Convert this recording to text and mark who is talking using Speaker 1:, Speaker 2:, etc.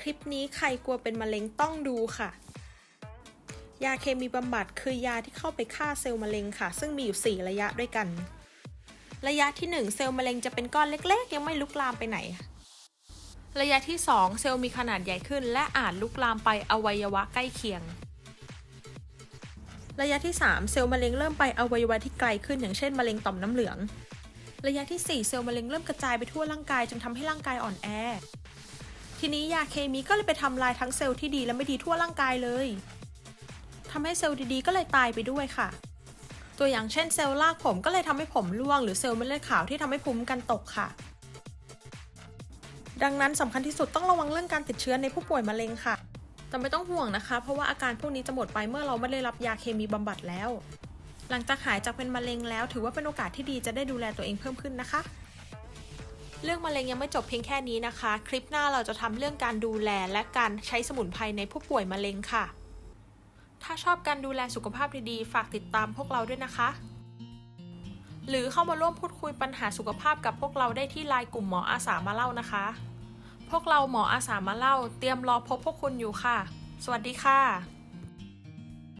Speaker 1: คลิปนี้ใครกลัวเป็นมะเร็งต้องดูค่ะ ยาเคมีบำบัดคือยาที่เข้าไปฆ่าเซลล์มะเร็งค่ะ ซึ่งมีอยู่ 4 ระยะด้วยกัน ระยะที่ 1 เซลล์มะเร็งจะเป็นก้อนเล็กๆ ยังไม่ลุกลามไปไหน ระยะที่ 2 เซลล์มีขนาดใหญ่ขึ้น และอาจลุกลามไปอวัยวะใกล้เคียง ระยะที่ 3 เซลล์มะเร็งเริ่มไปอวัยวะที่ไกลขึ้นอย่างเช่นมะเร็งต่อมน้ำเหลือง ระยะที่ 4 เซลล์มะเร็งเริ่มกระจายไปทั่วร่างกายจนทำให้ร่างกายอ่อนแอ ทีนี้ยาเคมีก็เลยไปทำลายทั้งเซลล์ที่ดีและไม่ดีทั่วร่างกายเลยทำให้เซลล์ดีๆก็เลยตายไปด้วยค่ะ ตัวอย่างเช่นเซลล์รากผมก็เลยทำให้ผมร่วง หรือเซลล์เม็ดเลือดขาวที่ทำให้ภูมิกันตกค่ะ ดังนั้นสำคัญที่สุดต้องระวังเรื่องการติดเชื้อในผู้ป่วยมะเร็งค่ะ แต่ไม่ต้องห่วงนะคะ เพราะว่าอาการพวกนี้จะหมดไปเมื่อเราไม่ได้รับยาเคมีบำบัดแล้ว หลังจากหายจากเป็นมะเร็งแล้ว ถือว่าเป็นโอกาสที่ดีจะได้ดูแลตัวเองเพิ่มขึ้นนะคะ เรื่องมะเร็งยังไม่จบเพียงแค่นี้นะคะ คลิปหน้าเราจะทำเรื่องการดูแลและการใช้สมุนไพรในผู้ป่วยมะเร็งค่ะ ถ้าชอบการดูแลสุขภาพดีๆ ฝากติดตามพวกเราด้วยนะคะ หรือเข้ามาร่วมพูดคุยปัญหาสุขภาพกับพวกเราได้ที่ไลน์กลุ่มหมออาสามาเล่านะคะ พวกเราหมออาสามาเล่า เตรียมรอพบพวกคุณอยู่ค่ะ สวัสดีค่ะ